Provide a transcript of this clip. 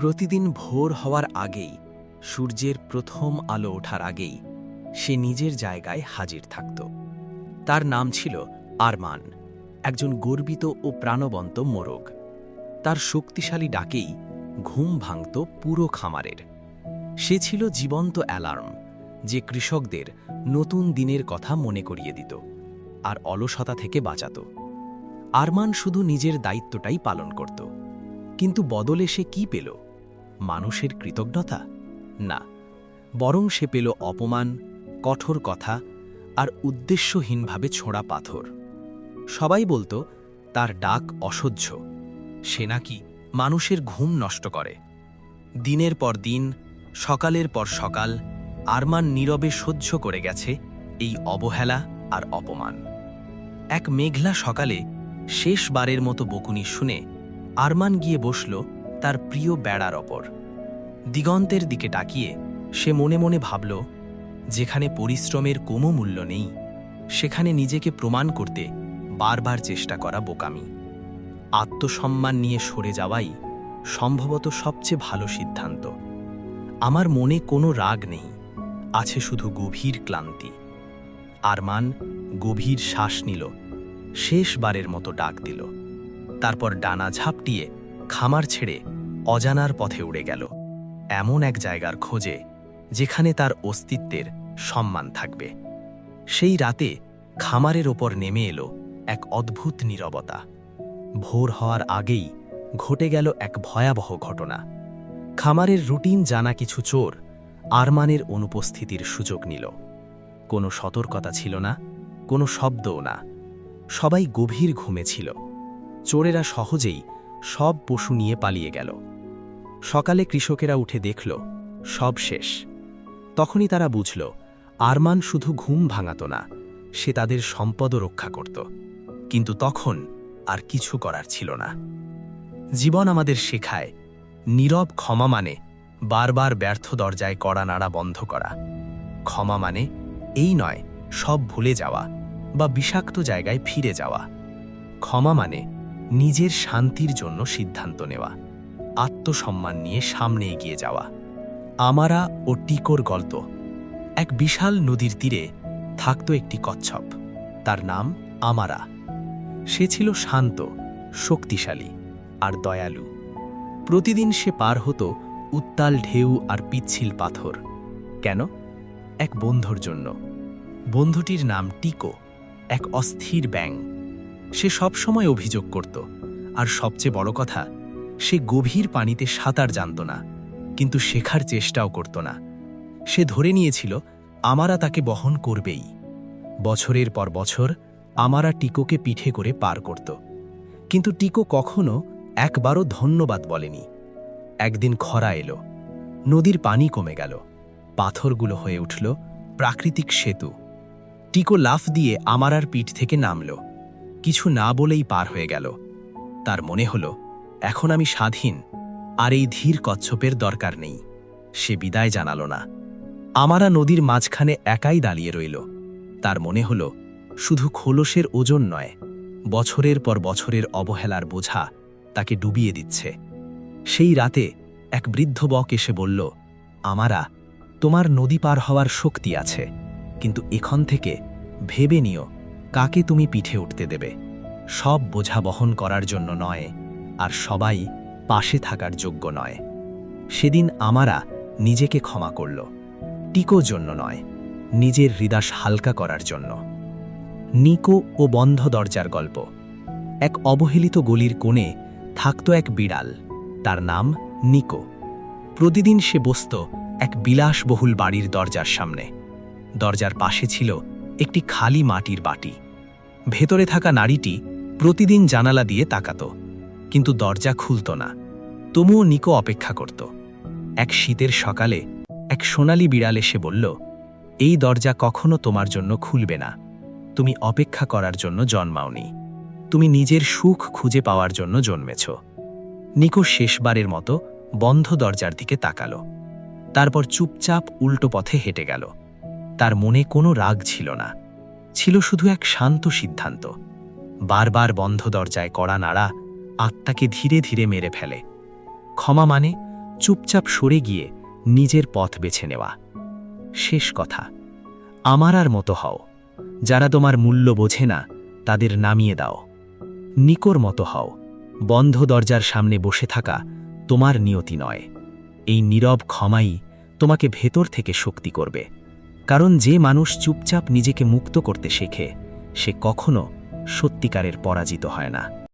প্রতিদিন ভোর হওয়ার আগেই, সূর্যের প্রথম আলো ওঠার আগেই, সে নিজের জায়গায় হাজির থাকত। তার নাম ছিল আরমান, একজন গর্বিত ও প্রাণবন্ত মোরগ। তার শক্তিশালী ডাকেই ঘুম ভাঙত পুরো খামারের। সে ছিল জীবন্ত অ্যালার্ম, যে কৃষকদের নতুন দিনের কথা মনে করিয়ে দিত আর অলসতা থেকে বাঁচাত। আরমান শুধু নিজের দায়িত্বটাই পালন করত, কিন্তু বদলে সে কি পেল? মানুষের কৃতজ্ঞতা? না, বরং সে পেল অপমান, কঠোর কথা আর উদ্দেশ্যহীনভাবে ছোঁড়া পাথর। সবাই বলতো, তার ডাক অসহ্য। সে নাকি মানুষের ঘুম নষ্ট করে। দিনের পর দিন, সকালের পর সকাল, আরমান নীরবে সহ্য করে গেছে এই অবহেলা আর অপমান। এক মেঘলা সকালে শেষবারের মতো বকুনি শুনে আরমান গিয়ে বসল তার প্রিয় বেড়ার ওপর। দিগন্তের দিকে তাকিয়ে সে মনে মনে ভাবল, যেখানে পরিশ্রমের কোনো মূল্য নেই, সেখানে নিজেকে প্রমাণ করতে বারবার চেষ্টা করা বোকামি। আত্মসম্মান নিয়ে সরে যাওয়াই সম্ভবত সবচেয়ে ভালো সিদ্ধান্ত। আমার মনে কোনো রাগ নেই, আছে শুধু গভীর ক্লান্তি। আরমান গভীর শ্বাস নিল, শেষবারের মতো ডাক দিল, তারপর ডানা ঝাপটিয়ে খামার ছেড়ে অজানার পথে উড়ে গেল। এমন এক জায়গার খোঁজে যেখানে তার অস্তিত্বের সম্মান থাকবে। সেই রাতে খামারের ওপর নেমে এলো এক অদ্ভুত নীরবতা। ভোর হওয়ার আগেই ঘটে গেল এক ভয়াবহ ঘটনা। খামারের রুটিন জানা কিছু চোর আরমানের অনুপস্থিতির সুযোগ নিল। কোনো সতর্কতা ছিল না, কোনো শব্দও না। সবাই গভীর ঘুমে ছিল। চোরেরা সহজেই সব পশু নিয়ে পালিয়ে গেল। সকালে কৃষকেরা উঠে দেখল, সব শেষ। তখনই তারা বুঝল, আরমান শুধু ঘুম ভাঙাত না, সে তাদের সম্পদও রক্ষা করত। কিন্তু তখন আর কিছু করার ছিল না। জীবন আমাদের শেখায়, নীরব ক্ষমা মানে বারবার ব্যর্থ দরজায় কড়া নাড়া বন্ধ করা। ক্ষমা মানে এই নয়, সব ভুলে যাওয়া বা বিষাক্ত জায়গায় ফিরে যাওয়া। ক্ষমা মানে নিজের শান্তির জন্য সিদ্ধান্ত নেওয়া, আত্মসম্মান নিয়ে সামনে এগিয়ে যাওয়া। আমারা ও টিকোর গল্প, এক বিশাল নদীর তীরে থাকত একটি কচ্ছপ। তার নাম আমারা। সে ছিল শান্ত, শক্তিশালী আর দয়ালু। প্রতিদিন সে পার হতো উত্তাল ঢেউ আর পিচ্ছিল পাথর। কেন? এক বন্ধুর জন্য। বন্ধুটির নাম টিকো, এক অস্থির ব্যাং সে সবসময় অভিযোগ করত। আর সবচেয়ে বড় কথা, সে গভীর পানিতে সাঁতার জানত না, কিন্তু শেখার চেষ্টাও করত না। সে ধরে নিয়েছিল, আমারা তাকে বহন করবেই। বছরের পর বছর, আমারা টিকোকে পিঠে করে পার করত। কিন্তু টিকো কখনো একবারও ধন্যবাদ বলেনি। একদিন খরা এলো, নদীর পানি কমে গেল, পাথরগুলো হয়ে উঠল প্রাকৃতিক সেতু। টিকো লাফ দিয়ে আমারার পিঠ থেকে নামল। কিছু না বলেই পার হয়ে গেল। তার মনে হল, এখন আমি স্বাধীন, আর এই ধীর কচ্ছপের দরকার নেই। সে বিদায় জানালো না। আমারা নদীর মাঝখানে একাই দাঁড়িয়ে রইল। তার মনে হল, শুধু খোলসের ওজন নয়, বছরের পর বছরের অবহেলার বোঝা তাকে ডুবিয়ে দিচ্ছে। সেই রাতে এক বৃদ্ধ বক এসে বলল, আমারা, তোমার নদী পার হওয়ার শক্তি আছে, কিন্তু এখান থেকে ভেবে নিও কাকে তুমি পিঠে উঠতে দেবে? সব বোঝা বহন করার জন্য নয়, আর সবাই পাশে থাকার যোগ্য নয়। সেদিন আমারা নিজেকে ক্ষমা করল টিকো জন্য নয়, নিজের হৃদাস হালকা করার জন্য। নিকো ও বন্ধ দরজার গল্প। এক অবহেলিত গলির কোণে থাকত এক বিড়াল, তার নাম নিকো। প্রতিদিন সে বসত এক বিলাসবহুল বাড়ির দরজার সামনে। দরজার পাশে ছিল একটি খালি মাটির বাটি। ভেতরে থাকা নারীটি প্রতিদিন জানালা দিয়ে তাকাত, কিন্তু দরজা খুলত না। তবুও নিকো অপেক্ষা করত। এক শীতের সকালে এক সোনালি বিড়াল এসে বলল, এই দরজা কখনো তোমার জন্য খুলবে না। তুমি অপেক্ষা করার জন্য জন্মাওনি। তুমি নিজের সুখ খুঁজে পাওয়ার জন্য জন্মেছ। নিকো শেষবারের মতো বন্ধ দরজার দিকে তাকালো। তারপর চুপচাপ উল্টো পথে হেঁটে গেল। তার মনে কোনো রাগ ছিল না। ছিল শুধু এক শান্ত সিদ্ধান্ত। বারবার বন্ধ দরজায় কড়া নাড়া আত্মাকে ধীরে ধীরে মেরে ফেলে। ক্ষমা মানে চুপচাপ সরে গিয়ে নিজের পথ বেছে নেওয়া। শেষ কথা, আমার আর মতো হও। যারা তোমার মূল্য বোঝে না, তাদের নামিয়ে দাও। নিকোর মতো হও। বন্ধ দরজার সামনে বসে থাকা তোমার নিয়তি নয়। এই নীরব ক্ষমাই তোমাকে ভেতর থেকে শক্তি করবে। কারণ যে মানুষ চুপচাপ নিজেকে মুক্ত করতে শেখে সে কখনো সত্যিকারের পরাজিত হয় না।